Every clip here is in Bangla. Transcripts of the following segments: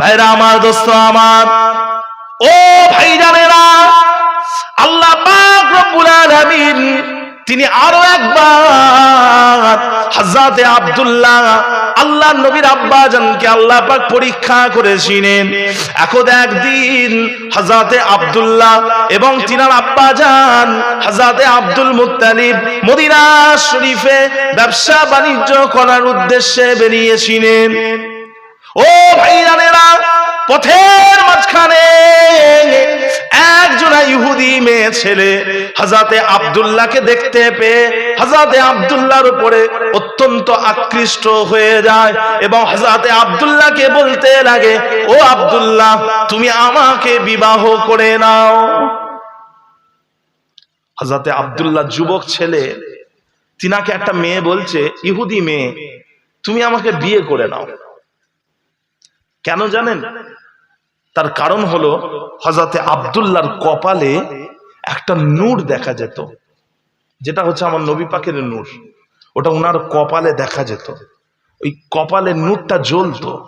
ভাইরা আমার দোস্ত আমার। ও ভাই জানেরা আল্লাহ পাক তিনি আরও একবার হযরতে আব্দুল্লাহ, আল্লাহ নবীর আব্বা জানকে আল্লাহ পাক পরীক্ষা করেছিলেন। এখন একদিন হযরতে আব্দুল্লাহ এবং তিনার আব্বা জান হযরতে আব্দুল মুত্তালিব মদিনা শরীফে ব্যবসা বাণিজ্য করার উদ্দেশ্যে বেরিয়েছিলেন। ও ভাইরানেরা, পথের মাঝখানে একজনা ইহুদি মেয়ে ছেলে হাজাতে আব্দুল্লাহকে দেখতে পেয়ে হাজাতে আব্দুল্লাহর উপরে অত্যন্ত আকৃষ্ট হয়ে যায় এবং হাজাতে আব্দুল্লাহকে বলতে লাগে, ও আব্দুল্লাহ, তুমি আমাকে বিবাহ করে নাও। হাজাতে আব্দুল্লাহ যুবক ছেলে, তিনাকে একটা মেয়ে বলছে, ইহুদি মেয়ে, তুমি আমাকে বিয়ে করে নাও। কেন জানেন? তার কারণ হলো হজরতে আবদুল্লাহর কপালে একটা নূর দেখা যেত। যেটা হচ্ছে আমার নবী পাকের নূর। ওটা ওনার কপালে দেখা যেত। ওই কপালে নূরটা জ্বলতো।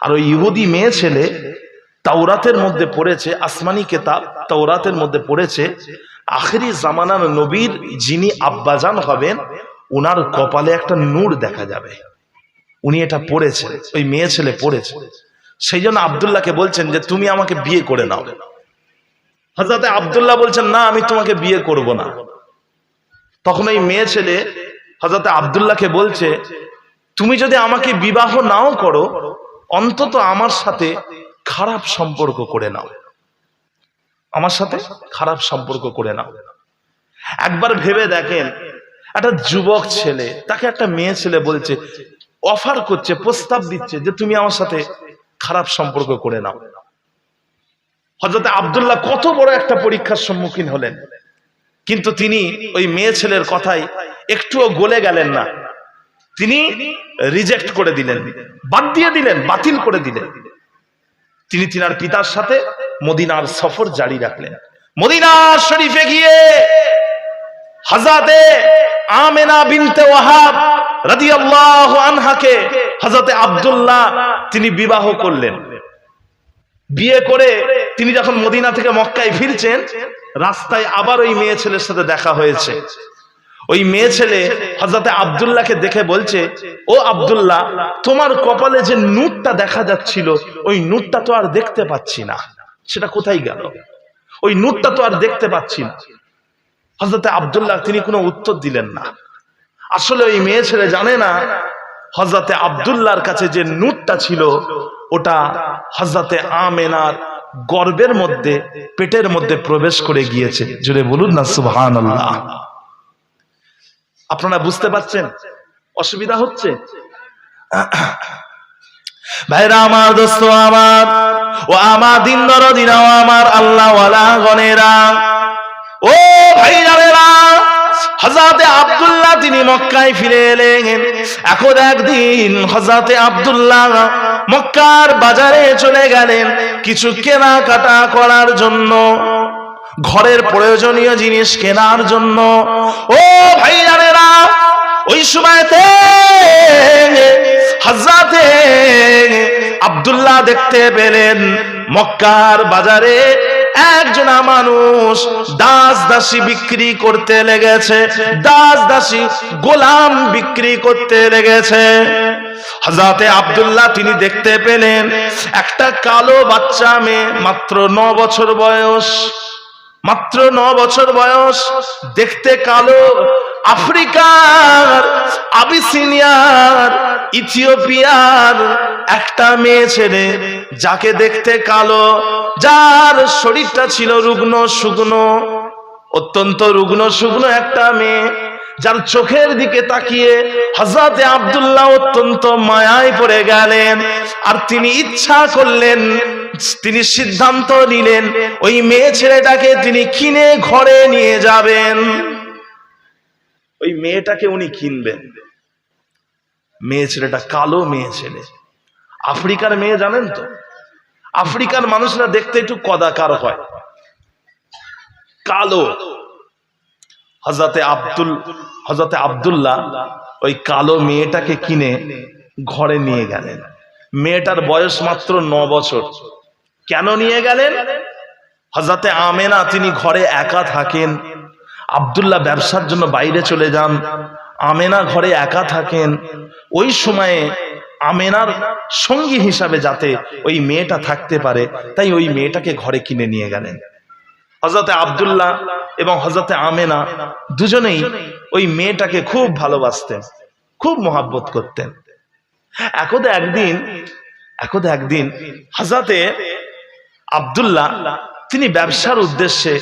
আর ওই ইহুদি মেয়ে ছেলে তাওরাতের মধ্যে পড়েছে, আসমানি কেতাব তাওরাতের মধ্যে পড়েছে, আখেরি জামানার নবীর যিনি আব্বাজান হবেন ওনার কপালে একটা নূর দেখা যাবে। উনি এটা পড়েছে ওই মেয়ে ছেলে পড়েছে। সেই জন্য আবদুল্লাহকে বলছেন যে, তুমি আমাকে বিয়ে করে নাও। হজরতে আবদুল্লাহ বলছেন, না, আমি তোমাকে বিয়ে করব না। তখন ওই মেয়ে ছেলে হজরতে আবদুল্লাহকে বলছে, তুমি যদি আমাকে বিবাহ নাও করো, অন্তত আমার সাথে খারাপ সম্পর্ক করে নাও। আমার সাথে খারাপ সম্পর্ক করে নাও। একবার ভেবে দেখেন, একটা যুবক ছেলে, তাকে একটা মেয়ে ছেলে বলছে অফার করছে, প্রস্তাব দিচ্ছে যে তুমি আমার সাথে খারাপ সম্পর্ক করে নাও। হজরত আবদুল্লাহ কত বড় একটা পরীক্ষার সম্মুখীন হলেন। কিন্তু তিনি ওই মেয়ে ছেলের কথাই একটুও গলে গেলেন না। তিনি রিজেক্ট করে দিলেন, বাদ দিয়ে দিলেন, বাতিল করে দিলেন। তিনি তিনার পিতার সাথে মদিনার সফর জারি রাখলেন। মদিনা শরীফে গিয়ে হাজাতে আমেনা বিনতে ওয়াহাব রাদিয়াল্লাহু আনহাকে হযরতে আব্দুল্লাহ তিনি বিবাহ করলেন। বিয়ে করে তিনি যখন মদিনা থেকে মক্কায় ফিরছেন, রাস্তায় আবার ওই মেয়ে ছেলের সাথে দেখা হয়েছে। ওই মেয়ে ছেলে হজরতে আবদুল্লাহকে দেখে বলছে, ও আবদুল্লাহ, তোমার কপালে যে নূরটা দেখা যাচ্ছিল, ওই নূরটা তো আর দেখতে পাচ্ছি না। সেটা কোথায় গেল? ওই নূরটা তো আর দেখতে পাচ্ছি না। হজরতে আবদুল্লাহ, তিনি কোনো উত্তর দিলেন না। আসলে ওই মেয়ে ছেলে জানে না হজরতে আবদুল্লাহর কাছে যে নূরটা ছিল, ওটা হজরতে আমেনার গর্বের মধ্যে, পেটের মধ্যে প্রবেশ করে গিয়েছে। জুড়ে বলুন না সুবহান আপনারা বুঝতে পারছেন? অসুবিধা হচ্ছে? ভাইরা আমার দোস্ত, আমার, ও আমার দিন দরদিনাও আমার আল্লাহ গনেরা ও ভাইরানেরা হজাতে আব্দুল্লাহ তিনি মক্কায় ফিরে এলেন। এখন একদিন হজাতে আব্দুল্লাহ মক্কার বাজারে চলে গেলেন কিছু কেনাকাটা করার জন্য। ঘরের প্রয়োজনীয় জিনিস কেনার জন্য। ও ভাইরানেরা ওই সময়তে হজরতে আব্দুল্লাহ দেখতে পেলেন মক্কার বাজারে একজনা মানুষ দাস দাসী বিক্রি করতে লেগেছে, দাস দাসী গোলাম বিক্রি করতে লেগেছে। হজরতে আব্দুল্লাহ তিনি দেখতে পেলেন, একটা কালো বাচ্চা মেয়ে, মাত্র ন বছর বয়স, মাত্র ন বছর বয়স, দেখতে কালো আফ্রিকার আবিসিনিয়ার, ইথিওপিয়ার একটা মেয়ে ছেলে, যাকে দেখতে কালো, যার শরীরটা ছিল রুগ্ন শুকনো অত্যন্ত রুগ্ন শুকনো একটা মেয়ে, যার চোখের দিকে তাকিয়ে হজরতে আব্দুল্লাহ অত্যন্ত মায়ায় পড়ে গেলেন। আর তিনি ইচ্ছা করলেন, তিনি সিদ্ধান্ত নিলেন, ওই মেয়ে ছেলেটাকে তিনি কিনে ঘরে নিয়ে যাবেন। ওই মেয়েটাকে উনি কিনবেন। মেয়ে ছেলেটা কালো মেয়ে ছেলে। আফ্রিকার মেয়ে জানেন তো? আফ্রিকার মানুষরা দেখতে একটু কদাকার হয়। কালো। হজরতে আব্দুল হজরতে আব্দুল্লাহ ওই কালো মেয়েটাকে কিনে ঘরে নিয়ে গেলেন। মেয়েটার বয়স মাত্র ন বছর। কেন নিয়ে গেলেন? হজরতে আমেনা, তিনি ঘরে একা থাকেন। আব্দুল্লাহ ব্যবসার জন্য বাইরে চলে যান। আমেনা ঘরে একা থাকেন। ওই সময়ে আমেনার সঙ্গী হিসাবে যাতে ওই মেয়েটা থাকতে পারে, তাই ওই মেয়েটাকে ঘরে কিনে নিয়ে গেলেন। হজরতে আব্দুল্লাহ এবং হজরতে আমেনা দুজনেই ওই মেয়েটাকে খুব ভালোবাসতেন, খুব মহাব্বত করতেন। একদা একদিন একদা একদিন হজরতে আব্দুল্লাহ, তিনি ব্যবসার উদ্দেশ্যে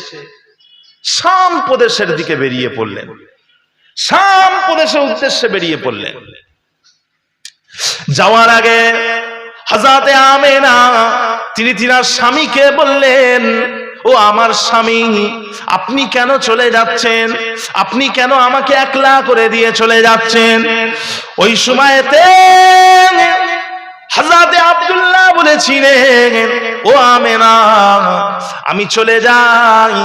শাম প্রদেশের দিকে বেরিয়ে পড়লেন। শাম প্রদেশের উদ্দেশ্যে বেরিয়ে পড়লেন। যাওয়ার আগে হাজাতে আমেনা, তিনি তিনার স্বামীকে বললেন, ও আমার স্বামী, আপনি কেন চলে যাচ্ছেন? আপনি কেন আমাকে একলা করে দিয়ে চলে যাচ্ছেন? ওই সময়তে হাজাতে আব্দুল্লাহ বলেছিলেন ও আমেনা, আমি চলে যাই,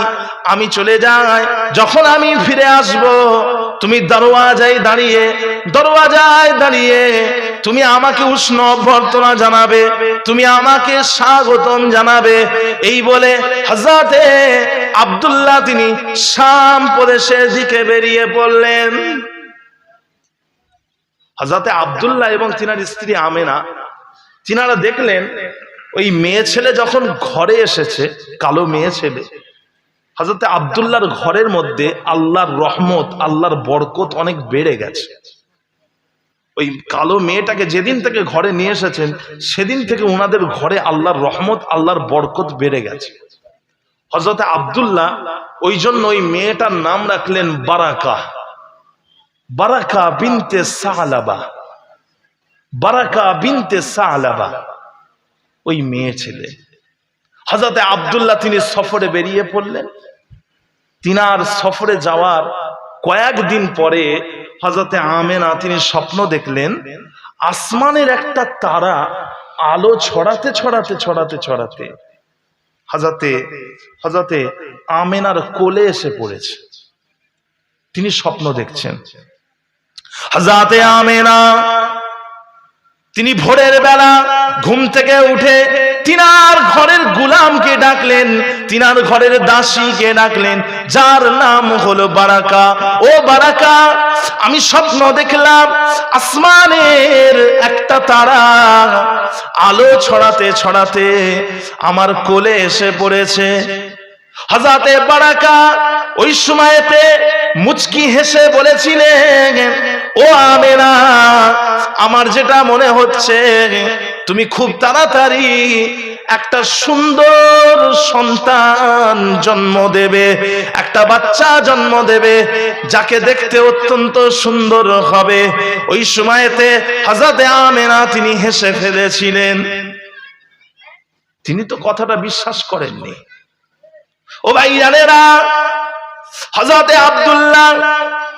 আমি চলে যাই। যখন আমি ফিরে আসব, তুমি দরওয়াজায় দাঁড়িয়ে দরওয়াজায় দাঁড়িয়ে তুমি আমাকে উষ্ণ অভ্যর্থনা জানাবে, তুমি আমাকে স্বাগতম জানাবে। এই বলে হাজাতে আব্দুল্লাহ তিনি শাম প্রদেশের দিকে বেরিয়ে পড়লেন। হাজাতে আব্দুল্লাহ এবং তিনার স্ত্রী আমেনা, তিনারা দেখলেন ওই মেয়ে ছেলে যখন ঘরে এসেছে, কালো মেয়ে ছেলে হাজরতে আবদুল্লাহর ঘরের মধ্যে আল্লাহর রহমত, আল্লাহর বরকত অনেক বেড়ে গেছে। ওই কালো মেয়েটাকে যেদিন থেকে ঘরে নিয়ে এসেছেন, সেদিন থেকে ওনাদের ঘরে আল্লাহর রহমত, আল্লাহর বরকত বেড়ে গেছে। হজরতে আবদুল্লাহ ওই জন্য ওই মেয়েটার নাম রাখলেন বারাকা। বারাকা বিনতে সালাবা। বারাকা বিনতে সালাবা। ওই মেয়ে ছেলে। হজরতে আবদুল্লাহ তিনি সফরে বেরিয়ে পড়লেন। তিনার সফরে যাওয়ার কয়েকদিন পরে হজরতে আমেনা তিনি স্বপ্ন দেখলেন, আসমানের একটা তারা আলো ছড়াতে ছড়াতে ছড়াতে ছড়াতে হাজাতে হাজাতে আমেনার কোলে এসে পড়েছে। তিনি স্বপ্ন দেখছেন। হাজাতে আমেনা তিনি ভোরের বেলা ঘুম থেকে উঠে তিনার ঘরের গুলামকে ডাকলেন, তিনার ঘরের দাসীকে ডাকলেন, যার নাম হলো বারাকা। ও বারাকা, আমি স্বপ্ন দেখলাম আসমানের একটা তারা। আলো ছড়াতে ছড়াতে আমার কোলে এসে পড়েছে। হাজাতে বারাকা ওই সময়তে মুচকি হেসে বলেছিলেন, ও আমেনা, আমার যেটা মনে হচ্ছে, তুমি খুব তাড়াতাড়ি একটা সুন্দর সন্তান জন্ম দেবে, একটা বাচ্চা জন্ম দেবে, যাকে দেখতে অত্যন্ত সুন্দর হবে। ওই সময়তে হাজাতে আমেনা তিনি হেসে ফেলেছিলেন। তিনি তো কথাটা বিশ্বাস করেননি। ও ভাই জানেরা হজরতে আব্দুল্লাহ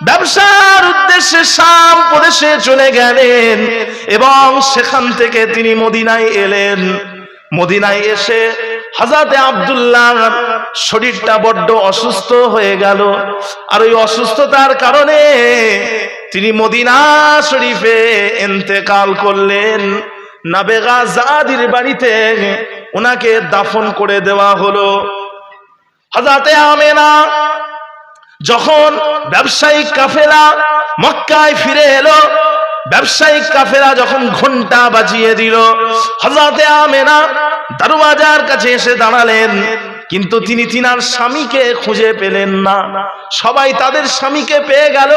ব্যবসার উদ্দেশ্যে শাম প্রদেশে চলে গেলেন এবং সেখান থেকে তিনি মদিনায় এলেন। মদিনায় এসে হাজাতে আব্দুল্লাহ শরীরটা বড্ড অসুস্থ হয়ে গেল। আর ওই অসুস্থতার কারণে তিনি মদিনা শরীফে এন্তেকাল করলেন। নাবেগা জাদির বাড়িতে ওনাকে দাফন করে দেওয়া হলো। হাজাতে আমেনা যখন ব্যবসায়িক কাফেলা মক্কায় ফিরে এলো ব্যবসায়িক কাফেলা যখন ঘণ্টা বাজিয়ে দিল হজরতে আমেনা দারোয়াজার কাছে এসে দাঁড়ালেন। কিন্তু তিনি তিনার স্বামীকে খুঁজে পেলেন না। সবাই তাদের স্বামীকে পেয়ে গেল,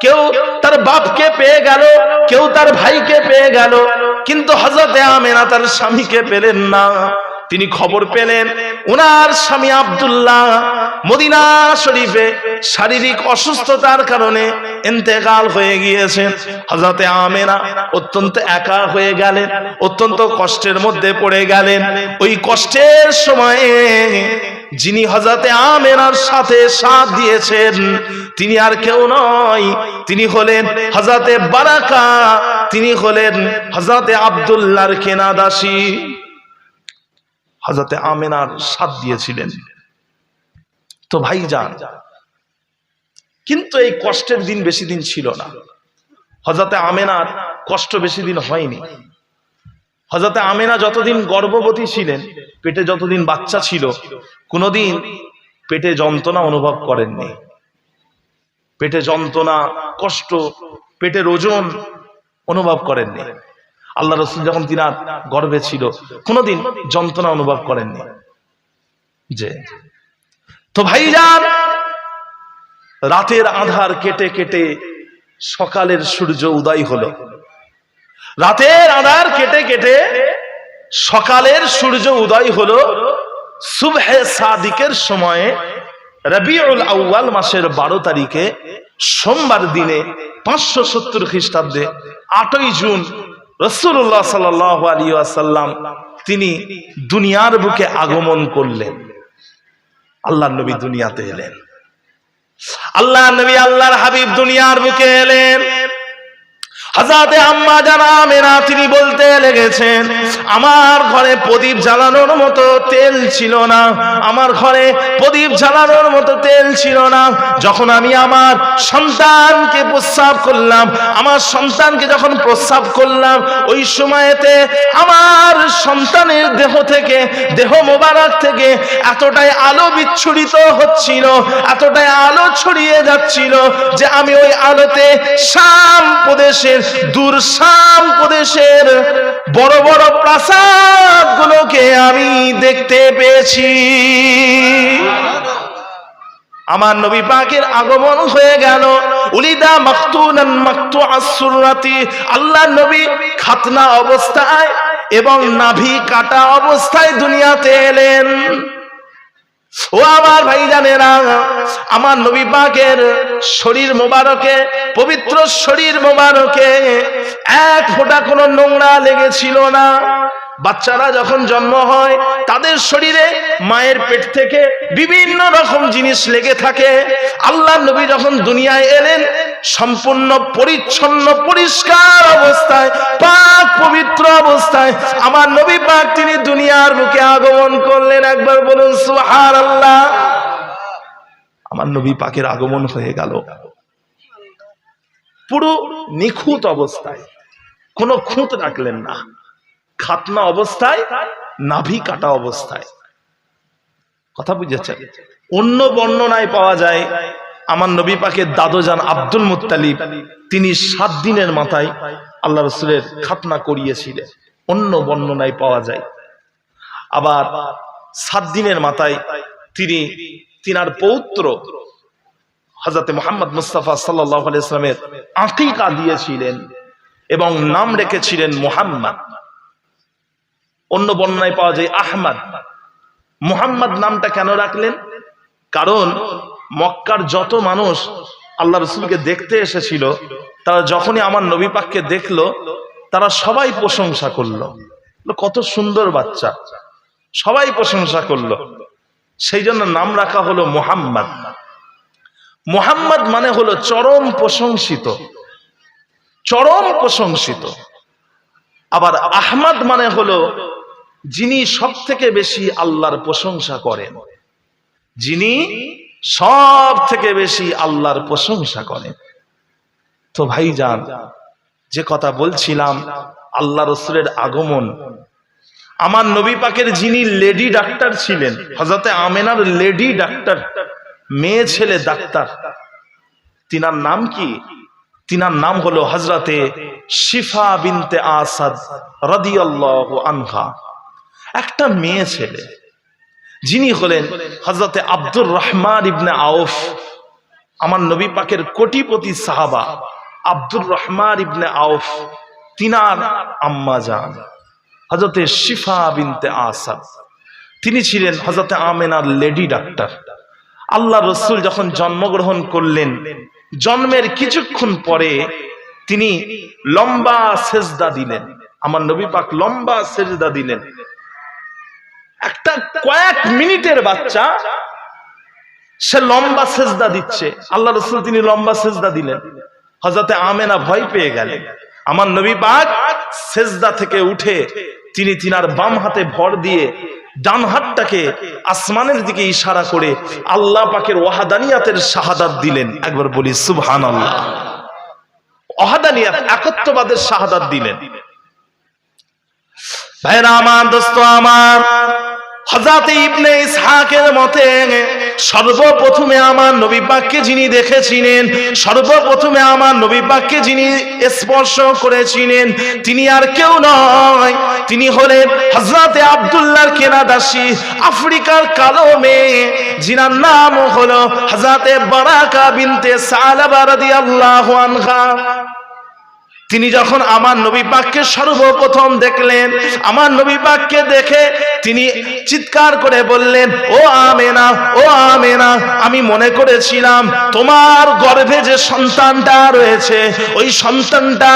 কেউ তার বাপকে পেয়ে গেল, কেউ তার ভাইকে পেয়ে গেল। কিন্তু হজরতে আমেনা তার স্বামীকে পেলেন না। তিনি খবর পেলেন ওনার স্বামী আব্দুল্লাহ মদিনা শরীফে শারীরিক অসুস্থতার কারণে এন্তেকাল হয়ে গিয়েছেন। হজরতে আমেনা অত্যন্ত একা হয়ে গেলেন, অত্যন্ত কষ্টের মধ্যে পড়ে গেলেন। ওই কষ্টের সময়ে যিনি হজরতে আমেনার সাথে সাথ দিয়েছেন, তিনি আর কেউ নয়, তিনি হলেন হজরতে বারাকা, তিনি হলেন হজরতে আব্দুল্লাহর কেনাদাসী হজরতে আমেনার সাথ দিয়েছিলেন। তো ভাই যান কিন্তু এই কষ্টের দিন বেশি দিন ছিল না। হজরতে আমেনার কষ্ট বেশি দিন হয়নি। হজরতে আমেনা যতদিন গর্ভবতী ছিলেন, পেটে যতদিন বাচ্চা ছিল, কোনোদিন পেটে যন্ত্রণা অনুভব করেননি। পেটে যন্ত্রণা, কষ্ট, পেটের ওজন অনুভব করেননি। আল্লাহ রসুল যখন তিনার গর্ভে ছিল, কোনোদিন যন্ত্রণা অনুভব করেননি। যে, তো ভাইজান, রাতের আধার কেটে কেটে সকালের সূর্য উদয় হলো। রাতের আধার কেটে কেটে সকালের সূর্য উদয় হলো সুবহে সাদিকের সময়ে, রবিউল আউয়াল মাসের বারো তারিখে, সোমবার দিনে পাঁচশো সত্তর খ্রিস্টাব্দে আটই জুন রসুল্লাহ সাল আলী আসাল্লাম তিনি দুনিয়ার বুকে আগমন করলেন। আল্লাহ নবী দুনিয়াতে এলেন। আল্লাহ নবী আল্লাহর হাবিব দুনিয়ার বুকে এলেন। হাজাতে আম্মা জানা মেনা তিনি বলতে লেগেছেন, আমার ঘরে প্রদীপ জ্বালানোর মতো তেল ছিল না। আমার ঘরে প্রদীপ জ্বালানোর মতো তেল ছিল না। যখন আমি আমার সন্তানকে প্রস্রাব করলাম, আমার সন্তানকে যখন প্রস্রাব করলাম, ওই সময়তে আমার সন্তানের দেহ থেকে, দেহ মোবারক থেকে এতটাই আলো বিচ্ছুরিত হচ্ছিল, এতটাই আলো ছড়িয়ে যাচ্ছিল যে আমি ওই আলোতে শাম প্রদেশের দূর শাম প্রদেশের বড় বড় প্রাসাদ গুলোকে আমি দেখতে পেয়েছি। আমার নবী পাকের আগমন হয়ে গেল। উলিদা মাকতুনান মাকতু আসুরাতি আল্লাহ নবী খাতনা অবস্থায় এবং নাভি কাটা অবস্থায় দুনিয়াতে এলেন। ও আমার ভাই জানেরা আমার নবী পাকের শরীর মোবারকে, পবিত্র শরীর মোবারকে, এক ফোঁটা কোনো নোংরা লেগেছিল না। বাচ্চারা যখন জন্ম হয়, তাদের শরীরে মায়ের পেট থেকে বিভিন্ন রকম জিনিস লেগে থাকে। আল্লাহ নবী যখন দুনিয়ায় এলেন, সম্পূর্ণ পরিচ্ছন্ন, পরিষ্কার অবস্থায়, পাক পবিত্র অবস্থায়, আমার নবী পাক তিনি দুনিয়ার মুখে আগমন করলেন। একবার বলুন সুহার আল্লাহ আমার নবী পাকের আগমন হয়ে গেল। পুরো নিখুঁত অবস্থায়, কোনো খুঁত রাখলেন না। খাতনা অবস্থায়, নাভি কাটা অবস্থায়। কথা বুঝেছেন? অন্য বর্ণনায় পাওয়া যায়, আমার নবী পাকের দাদোজান আব্দুল মুত্তালিব, তিনি সাত দিনের মাথায় আল্লাহ রসুলের খাতনা করিয়েছিলেন। অন্য বর্ণনায় পাওয়া যায়। আবার সাত দিনের মাথায় তিনি, তিনার পৌত্র হজরত মোহাম্মদ মুস্তাফা সাল্লাহ ইসলামের আকিকা দিয়েছিলেন এবং নাম রেখেছিলেন মোহাম্মদ। অন্য বর্ণনায় পাওয়া যায় আহমদ। মুহাম্মদ নামটা কেন রাখলেন? কারণ মক্কার যত মানুষ আল্লাহ রসুলকে দেখতে এসেছিল, তারা যখনই আমার নবী পাককে দেখল, তারা সবাই প্রশংসা করল। কত সুন্দর বাচ্চা। সবাই প্রশংসা করল। সেই জন্য নাম রাখা হলো মোহাম্মদ। মোহাম্মদ মানে হলো চরম প্রশংসিত। চরম প্রশংসিত। আবার আহমদ মানে হলো যিনি সব থেকে বেশি আল্লাহর প্রশংসা করেন। যিনি সব থেকে বেশি আল্লাহর প্রশংসা করেন। তো ভাই যান যে কথা বলছিলাম, আল্লাহ রসুলের আগমন। আমার নবী পাকের যিনি লেডি ডাক্তার ছিলেন হজরতে আমেনার লেডি ডাক্তার, মেয়ে ছেলে ডাক্তার, তিনার নাম কি? তিনার নাম হলো হজরতে শিফা বিনতে আসাদ রদিয়াল্লাহ আনহা। একটা মেয়ে ছেলে, যিনি হলেন হজরতে আব্দুর রহমান ইবনে আউফ, আমার নবী পাকের কোটিপতি সাহাবা আব্দুর রহমান ইবনে আউফ, তিনার আম্মা যান হজরতে শিফা বিনতে আসাদ। তিনি ছিলেন হজরতে আমেনার লেডি ডাক্তার। আল্লাহ রসুল যখন জন্মগ্রহণ করলেন, জন্মের কিছুক্ষণ পরে তিনি লম্বা সেজদা দিলেন। আমার নবী পাক লম্বা সেজদা দিলেন। কয়েক মিনিটের বাচ্চা, সে লম্বা সেজদা দিচ্ছে। আল্লাহ রসুল তিনি লম্বা সেজদা দিলেন। হজরতে আমেনা ভয় পেয়ে গেলেন। আমার নবী পাক সেজদা থেকে উঠে তিনি তিনার বাম হাতে ভর দিয়ে ডান হাতটাকে আসমানের দিকে ইশারা করে আল্লাহ পাকের ওয়াহাদানিয়াতের শাহাদাত দিলেন। একবার বলি সুবহান আল্লাহ ওয়াহাদানিয়াত, একত্ববাদের শাহাদাত দিলেন। ভাইরা আমার, দোস্ত আমার হযরত ইবনে ইসহাকের মতে, সর্বপ্রথমে আমার নবী পাককে যিনি দেখেছিলেন, সর্বপ্রথমে আমার নবী পাককে যিনি স্পর্শ করেছিলেন, তিনি আর কেউ নয়। তিনি হলেন হযরতে আব্দুল্লাহর কেনাদাসী আফ্রিকার কালো মেয়ে, যিনার নাম হলো হযরতে বারাকা বিনতে সালাবা রাদিয়াল্লাহু আনহা। তিনি যখন আমার নবী পাককে সর্বপ্রথম দেখলেন, আমার নবী পাককে দেখে তিনি চিৎকার করে বললেন, ও আমেনা ও আমেনা, আমি মনে করেছিলাম তোমার গর্ভে যে সন্তানটা রয়েছে, ওই সন্তানটা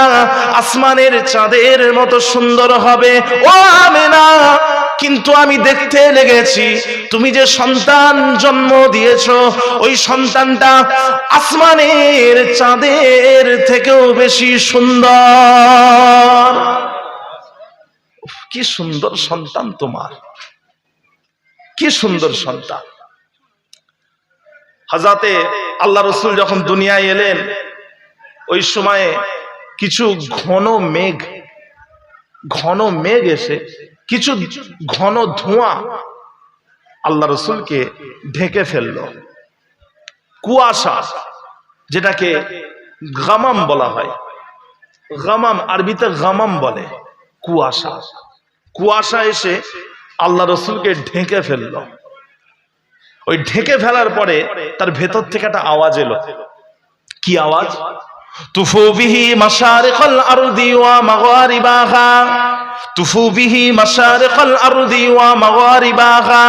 আসমানের চাঁদের মতো সুন্দর হবে। ও আমেনা কিন্তু আমি দেখতে লেগেছি। তুমি যে সন্তান জন্ম দিয়েছ, ওই সন্তানটা আসমানের চাঁদের থেকেও বেশি সুন্দর। কি সুন্দর সন্তান তোমার। কি সুন্দর সন্তান। হাজাতে আল্লাহ রসুল যখন দুনিয়ায় এলেন, ওই সময়ে কিছু ঘন মেঘ ঘন মেঘ এসে কিছু ঘন ধোঁয়া আল্লাহ রসুলকে ঢেকে ফেলল। কুয়াশা, যেটাকে গামাম বলা হয়। গামাম আরবিতে গামাম বলে, কুয়াশা। কুয়াশা এসে আল্লাহ রসুলকে ঢেকে ফেলল। ওই ঢেকে ফেলার পরে তার ভেতর থেকে একটা আওয়াজ এলো। কি আওয়াজ? তুফু বিহি মাশারিকাল আরদি ওয়া মাগারিবাহা। তুফু বিহি মাশারিকাল আরদি ওয়া মাগারিবাহা।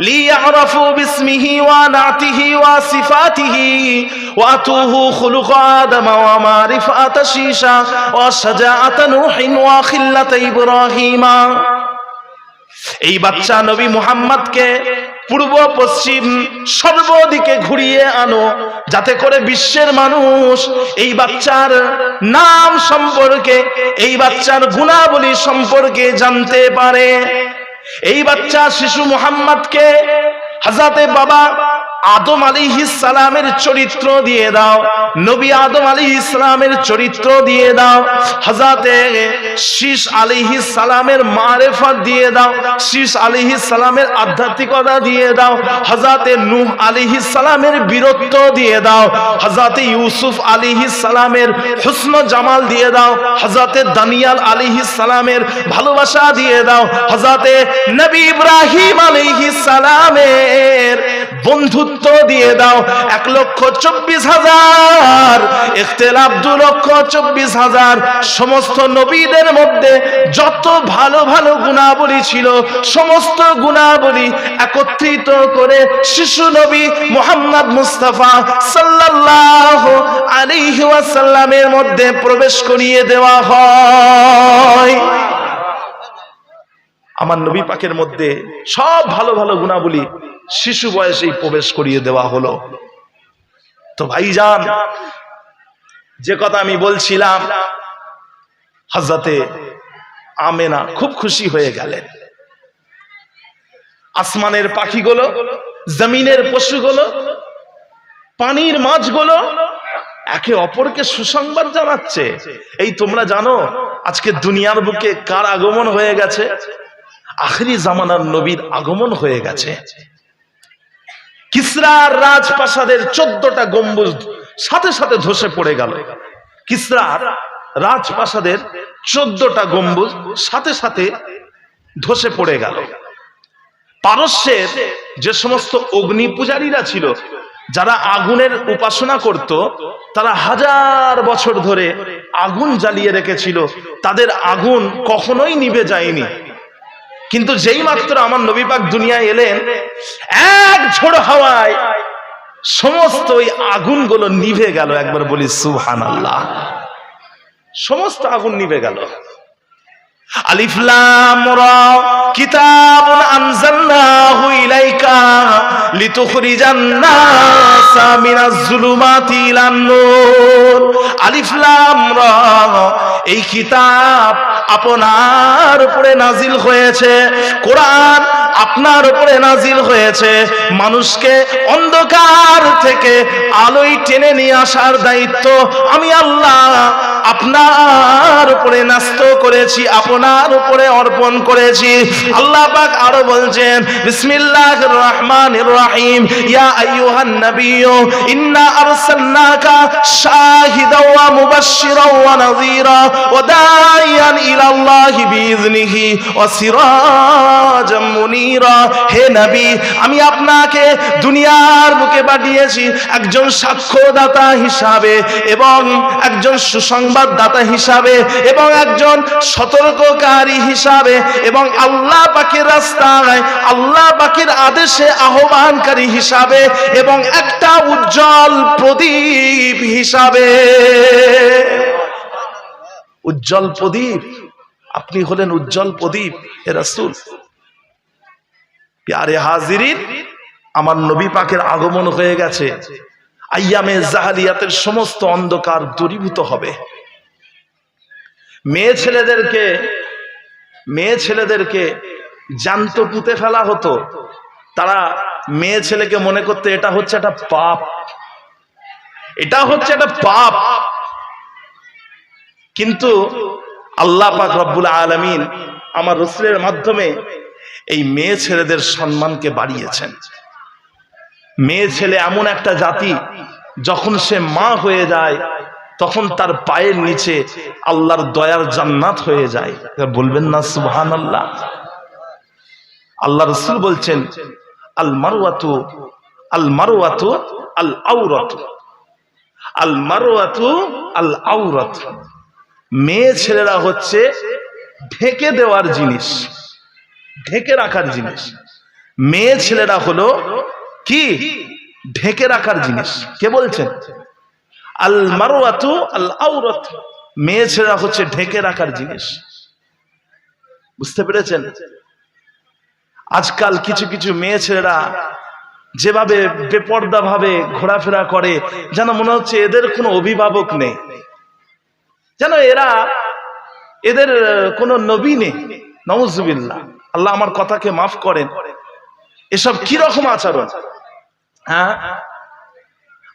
লিয়ারাফু বিসমিহি ওয়া নাতিহি ওয়া সিফাতিহি। ওয়া তুহু খুলুক আদম ওয়া মারিফাত শীশা। ওয়া শাজাআত নূহিন ওয়া খিল্লাত ইব্রাহিমা। এই বাচ্চা নবী মুহাম্মদকে পূর্ব, পশ্চিম, সর্বদিকে ঘুরিয়ে আনো, যাতে করে বিশ্বের মানুষ এই বাচ্চার নাম সম্পর্কে, এই বাচ্চার গুণাবলী সম্পর্কে জানতে পারে। এই বাচ্চা শিশু মোহাম্মদকে হাজাতে বাবা আদম আলী সালামের চরিত্র দিয়ে দাও। নবী আদম আলী ইসলামের চরিত্র দিয়ে দাও। হাজাতে শীষ আলী সালামের মারেফত দিয়ে দাও। শীষ আলী সালামের আধ্যাত্মিকতা দিয়ে দাও। হাজাতে নূহ আলী সালামের বীরত্ব দিয়ে দাও। হাজাতে ইউসুফ আলী সালামের হুসন জামাল দিয়ে দাও। হাজাতে দানিয়াল আলী সালামের ভালোবাসা দিয়ে দাও। হাজাতে নবী ইব্রাহিম আলী সালামের বন্ধুত্ব দিয়ে দাও। এক লক্ষ চব্বিশ হাজার, ইখতিলাফ দু লক্ষ চব্বিশ হাজার। সমস্ত নবীদের মধ্যে যত ভালো ভালো গুণাবলী ছিল, সমস্ত গুণাবলী একত্রিত করে শিশু নবী মোহাম্মদ মুস্তাফা সাল্লাল্লাহু আলাইহি ওয়াসাল্লামের মধ্যে প্রবেশ করিয়ে দেওয়া হয়। আমার নবী পাকের মধ্যে সব ভালো ভালো গুণাবলী শিশু বয়সেই প্রবেশ করিয়ে দেওয়া হলো। তো ভাইজান, যে কথা আমি বলছিলাম হাজরাতে আমেনা খুব খুশি হয়ে গেলেন। আসমানের পাখিগুলো, জমিনের পশুগুলো, পানির মাছগুলো একে অপরকে সুসংবাদ জানাচ্ছে। এই তোমরা জানো, আজকে দুনিয়ার বুকে কার আগমন হয়ে গেছে? আখরি জামানার নবীর আগমন হয়ে গেছে। কিসরার রাজপ্রাসাদের চোদ্দটা গম্বুজ সাথে সাথে ধসে পড়ে গেল। কিসরার রাজপ্রাসাদের চোদ্দটা গম্বুজ সাথে সাথে ধসে পড়ে গেল। পারস্যের যে সমস্ত অগ্নি পূজারীরা ছিল, যারা আগুনের উপাসনা করত, তারা হাজার বছর ধরে আগুন জ্বালিয়ে রেখেছিল। তাদের আগুন কখনোই নিভে যায়নি। কিন্তু যেই মাত্র আমার নবী পাক দুনিয়ায় এলেন, এক ঝোড়ো হাওয়ায় সমস্ত ওই আগুনগুলো নিভে গেল। একবার বলি সুহান আল্লাহ সমস্ত আগুন নিভে গেল। আলিফ লাম রা, কিতাবুন আনজালনাহু ইলাইকা লিতুখরিজান নাসা মিনাজ ইলান নূর আলিফ লাম রা, এই কিতাব আপনার উপরে নাজিল হয়েছে। কোরআন আপনার উপরে নাজিল হয়েছে। মানুষকে অন্ধকার থেকে আলোয় টেনে নিয়ে আসার দায়িত্ব আমি আল্লাহ আপনার উপরে নাস্ত করেছি, আপনার উপরে অর্পণ করেছি। আল্লাহ পাক আরও বলছেন, বিসমিল্লাহির রহমানির রহিম। ইয়া আইয়ুহান নাবিয়্যু, ইন্না আরসালনাকা শাহিদাও ওয়া মুবাশশিরাও ওয়া নাযীরা ওয়া দাইয়ান আমি আপনাকে দুনিয়ার বুকে পাঠিয়েছি একজন সাক্ষ্যদাতা হিসাবে এবং একজন সুসংবাদদাতা হিসাবে এবং একজন সতর্ককারী হিসাবে এবং আল্লাহ রাস্তায়, আল্লাহ আদেশে আহ্বানকারী হিসাবে এবং একটা উজ্জ্বল প্রদীপ হিসাবে। উজ্জ্বল প্রদীপ? আপনি হলেন উজ্জ্বল প্রদীপ, হে রাসূল। প্যারে হাজিরিন, আমার নবী পাকের আগমন হয়ে গেছে। আইয়ামে জাহালিয়াতের সমস্ত অন্ধকার দূরীভূত হবে। মেয়ে ছেলেদেরকে মেয়ে ছেলেদেরকে জ্যান্ত পুঁতে ফেলা হতো। তারা মেয়ে ছেলেকে মনে করতে এটা হচ্ছে একটা পাপ। এটা হচ্ছে একটা পাপ। কিন্তু আল্লাহ পাক রব্বুল আলামিন আমার রসুলের মাধ্যমে এই মেয়ে ছেলেদের সম্মানকে বাড়িয়েছেন। মেয়ে ছেলে এমন একটা জাতি, যখন সে মা হয়ে যায়, তখন তার পায়ের নিচে আল্লাহর দয়ার জান্নাত হয়ে যায়। বলবেন না সুহান আল্লাহ আল্লাহ রসুল বলছেন, আল মারুয়াতু আল মারুয়াতু আল আউরত আল মারুয়াতু আল আউরত মেয়ে ছেলেরা হচ্ছে ঢেকে দেওয়ার জিনিস, ঢেকে রাখার জিনিস। মেয়ে ছেলেরা হলো কি? ঢেকে রাখার জিনিস। কে বলছেন? আল মারুয়াতু আল আউরত মেয়ে ছেলেরা হচ্ছে ঢেকে রাখার জিনিস। বুঝতে পেরেছেন? আজকাল কিছু কিছু মেয়ে ছেলেরা যেভাবে বেপর্দা ভাবে ঘোরাফেরা করে, যেন মনে হচ্ছে এদের কোনো অভিভাবক নেই। যেন এরা এদের কোনো নবী নেই। নমজুবিল্লাহ আল্লাহ আমার কথাকে মাফ করেন। এসব কি রকম আচরণ? হ্যাঁ?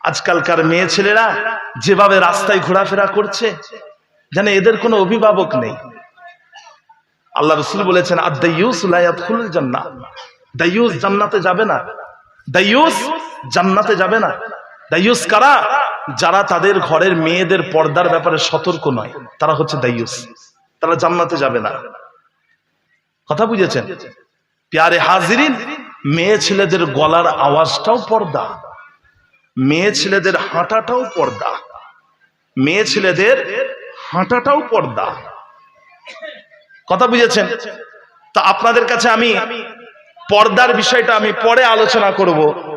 আজকালকার মেয়ে ছেলেরা যেভাবে রাস্তায় ঘোরাফেরা করছে, যেন এদের কোনো অভিভাবক নেই। আল্লাহ রসুল বলেছেন আর আদাইউস লায়াদখুল জান্নাহ। দাইউস জান্নাতে যাবে না। দাইউস জান্নাতে যাবে না। দাইউস কারা? যারা তাদের ঘরের মেয়েদের পর্দার ব্যাপারে সতর্ক নয়, তারা হচ্ছে দাইউস তারা জান্নাতে যাবে না। কথা বুঝেছেন? প্যারে হাজিরিন, মেয়ে ছেলেদের গলার আওয়াজটাও পর্দা। মেয়ে ছেলেদের হাঁটাটাও পর্দা। মেয়ে ছেলেদের হাঁটাটাও পর্দা। কথা বুঝেছেন? তা আপনাদের কাছে আমি পর্দার বিষয়টা আমি পরে আলোচনা করব।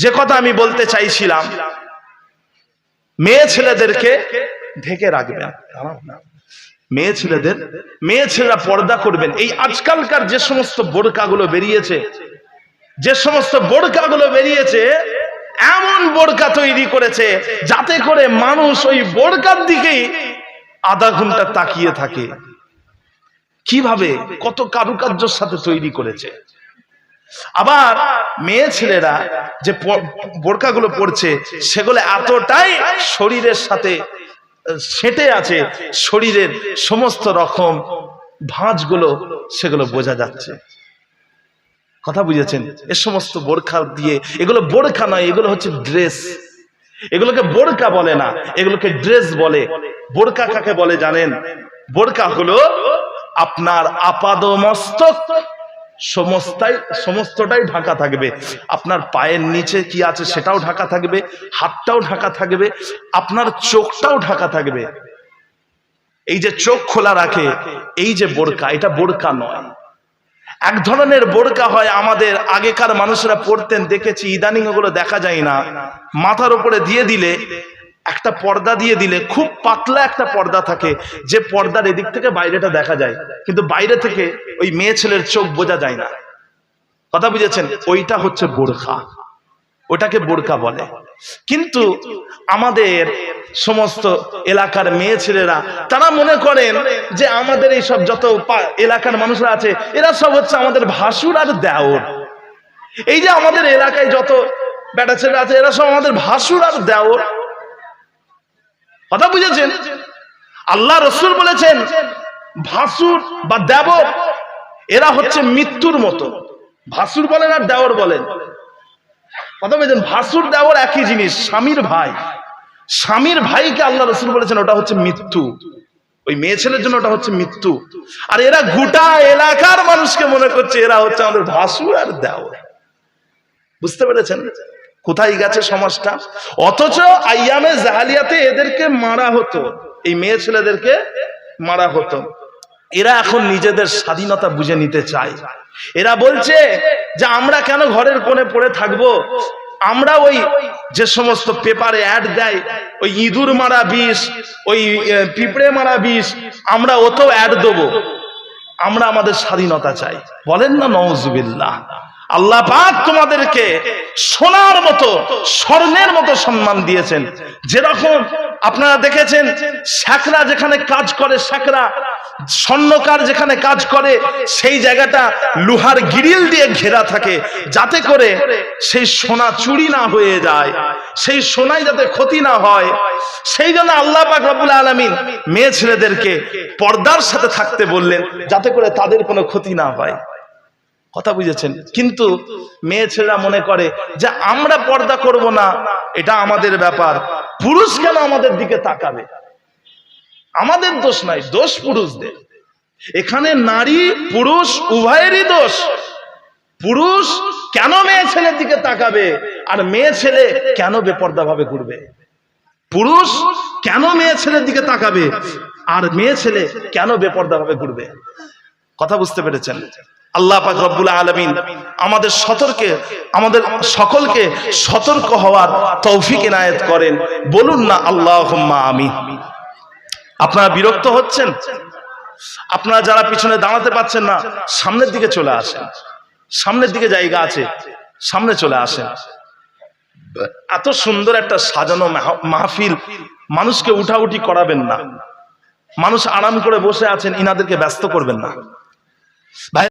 যে কথা আমি বলতে চাইছিলাম, মেয়ে ছেলেদেরকে ঢেকে রাখবেন মেয়ে ছেলেদের, মেয়ে ছেলেরা পর্দা করবেন। এই আজকালকার যে সমস্ত বোরকাগুলো বেরিয়েছে, যে সমস্ত বোরকাগুলো বেরিয়েছে, এমন বোরকা তৈরি করেছে যাতে করে মানুষ ওই বোরকার দিকেই আধা ঘণ্টা তাকিয়ে থাকে। কীভাবে? কত কারুকার্যর সাথে তৈরি করেছে? আবার মেয়ে ছেলেরা যে বোরকাগুলো পড়ছে সেগুলো এতটাই শরীরের সাথে, সেটে আছে, শরীরের সমস্ত রকম ভাঁজগুলো, সেগুলো বোঝা যাচ্ছে। কথা বুঝেছেন? এ সমস্ত বোরখা দিয়ে, এগুলো বোরখা নয়, এগুলো হচ্ছে ড্রেস। এগুলোকে বোরকা বলে না, এগুলোকে ড্রেস বলে। বোরকা কাকে বলে জানেন? বোরকা হলো আপনার আপাদ মস্তক সমস্তাই, সমস্তটাই ঢাকা থাকবে। আপনার পায়ের নিচে কি আছে সেটাও ঢাকা থাকবে, হাতটাও ঢাকা থাকবে, আপনার চোখটাও ঢাকা থাকবে। এই যে চোখ খোলা রাখে, এই যে বোরকা, এটা বোরকা নয়। এক ধরনের বোরকা হয় আমাদের, আগেকার মানুষরা পড়তেন দেখেছি ইদানিং ওগুলো দেখা যায় না। মাথার উপরে দিয়ে দিলে একটা পর্দা দিয়ে দিলে খুব পাতলা একটা পর্দা থাকে, যে পর্দার এদিক থেকে বাইরেটা দেখা যায়, কিন্তু বাইরে থেকে ওই মেয়ে ছেলের চোখ বোঝা যায় না। কথা বুঝেছেন? ওইটা হচ্ছে বোরখা। ওটাকে বোরখা বলে। কিন্তু আমাদের সমস্ত এলাকার মেয়ে ছেলেরা, তারা মনে করেন যে আমাদের এই সব যত এলাকার মানুষরা আছে, এরা সব হচ্ছে আমাদের ভাসুর আর দেওর। এই যে আমাদের এলাকায় যত বেটা ছেলে আছে, এরা সব আমাদের ভাসুর আর দেওর। কথা বুঝেছেন? আল্লাহ রসুল বলেছেন, ভাসুর বা দেবর, এরা হচ্ছে মৃত্যুর মতো। ভাসুর বলেন আর দেওর বলেন। কথা বলছেন ভাসুর দেওর একই জিনিস, স্বামীর ভাই। স্বামীর ভাইকে আল্লাহ রসুল বলেছেন, ওটা হচ্ছে মৃত্যু। ওই মেয়ে ছেলের জন্য ওটা হচ্ছে মৃত্যু। আর এরা গোটা এলাকার মানুষকে মনে করছে, এরা হচ্ছে আমাদের ভাসুর আর দেওর বুঝতে পেরেছেন? কোথায় গেছে সমাজটা? অথচ আইয়ামে জাহালিয়াতে এদেরকে মারা হতো। এই মেয়ে ছেলেদেরকে মারা হতো। এরা এখন নিজেদের স্বাধীনতা বুঝে নিতে চায়। এরা বলছে যে আমরা কেন ঘরের কোণে পড়ে থাকব? আমরা ওই যে সমস্ত পেপারে অ্যাড দেয়, ওই ইঁদুর মারা বিষ, ওই পিঁপড়ে মারা বিষ, আমরা ওতেও অ্যাড দেবো। আমরা আমাদের স্বাধীনতা চাই। বলেন না নওজুবিল্লাহ আল্লাহ পাক তোমাদেরকে সোনার মতো, স্বর্ণের মতো সম্মান দিয়েছেন। যেরকম আপনারা দেখেছেন শাকরা যেখানে কাজ করে শাকরা স্বর্ণকার যেখানে কাজ করে, সেই জায়গাটা লোহার গিরিল দিয়ে ঘেরা থাকে, যাতে করে সেই সোনা চুরি না হয়ে যায়, সেই সোনায় যাতে ক্ষতি না হয়। সেই জন্য আল্লাহ পাক রব্বুল আলামিন মেয়ে ছেলেদেরকে পর্দার সাথে থাকতে বললেন, যাতে করে তাদের কোনো ক্ষতি না হয়। কথা বুঝেছেন? কিন্তু মেয়ে ছেলেরা মনে করে যে আমরা পর্দা করব না, এটা আমাদের ব্যাপার। পুরুষ কেন আমাদের দিকে তাকাবে? আমাদের দোষ নাই, দোষ পুরুষদের। এখানে নারী, পুরুষ, উভয়েরই দোষ। পুরুষ কেন মেয়ে ছেলের দিকে তাকাবে? আর মেয়ে ছেলে কেন বেপর্দা ভাবে ঘুরবে? পুরুষ কেন মেয়ে ছেলের দিকে তাকাবে? আর মেয়ে ছেলে কেন বেপর্দা ভাবে ঘুরবে? কথা বুঝতে পেরেছেন? আল্লাহ পাক রব্বুল আলামিন আমাদের সতর্কে, আমাদের সকলকে সতর্ক হওয়ার তৌফিক এনায়েত করেন। বলুন না আল্লাহুম্মা আমিন। আপনারা বিরক্ত হচ্ছেন? আপনারা যারা পিছনে দাঁড়াতে পাচ্ছেন না, সামনের দিকে চলে আসেন। সামনের দিকে জায়গা আছে, সামনে চলে আসেন। এত সুন্দর একটা সাজানো মাহফিল মানুষকে উঠাউঠি করাবেন না। মানুষ আরাম করে বসে আছেন, ইনাদেরকে ব্যস্ত করবেন না। ভাই